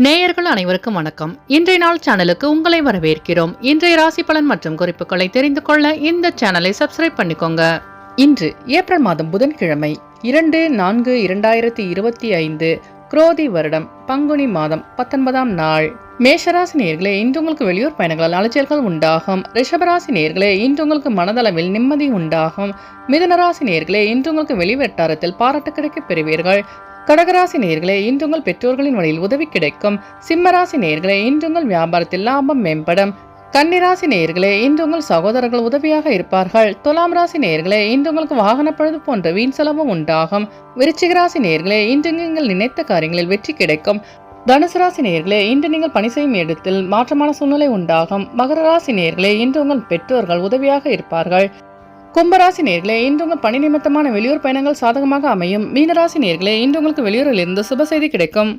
நேயர்கள் அனைவருக்கும் வணக்கம். இன்றைய நாள் சேனலுக்கு உங்களை வரவேற்கிறோம். இன்றைய ராசி பலன் மற்றும் குறிப்புகளை தெரிந்து கொள்ள இந்த சேனலை சப்ஸ்கிரைப் பண்ணிக்கோங்க. இன்று ஏப்ரல் மாதம் புதன்கிழமை இரண்டு நான்கு இரண்டாயிரத்தி இருபத்தி ஐந்து குரோதி வருடம் பங்குனி மாதம் பத்தொன்பதாம் நாள். மேஷராசி நேர்களே இன்று உங்களுக்கு வெளியூர் பயணங்களால் அலைச்சல்கள் உண்டாகும். ரிஷபராசி நேர்களே இன்று உங்களுக்கு மனதளவில் நிம்மதி உண்டாகும். மிதனராசி நேர்களே இன்று உங்களுக்கு வெளிவட்டாரத்தில் பாராட்டு கிடைக்கப் பெறுவீர்கள். கடகராசி நேர்களே இன்று உங்கள் பெற்றோர்களின் வழியில் உதவி கிடைக்கும். சிம்மராசி நேர்களே இன்று உங்கள் வியாபாரத்தில் லாபம் மேம்படும். கன்னிராசி நேர்களே இன்று உங்கள் சகோதரர்கள் உதவியாக இருப்பார்கள். துலாம் ராசி நேர்களே இன்று உங்களுக்கு வாகன பழுது போன்ற வீண் செலவும் உண்டாகும். விருச்சிக ராசி நேர்களே இன்று நீங்கள் நினைத்த காரியங்களில் வெற்றி கிடைக்கும். தனுசு ராசி நேர்களே இன்று நீங்கள் பணி செய்யும் இடத்தில் மாற்றமான சூழ்நிலை உண்டாகும். மகர ராசி நேர்களே இன்று உங்கள் பெற்றோர்கள் உதவியாக இருப்பார்கள். கும்பராசி நேர்களே இன்று உங்கள் பணி நிமித்தமான வெளியூர் பயணங்கள் சாதகமாக அமையும். மீனராசி நேர்களே இன்று உங்களுக்கு வெளியூரில் இருந்து சுப செய்தி கிடைக்கும்.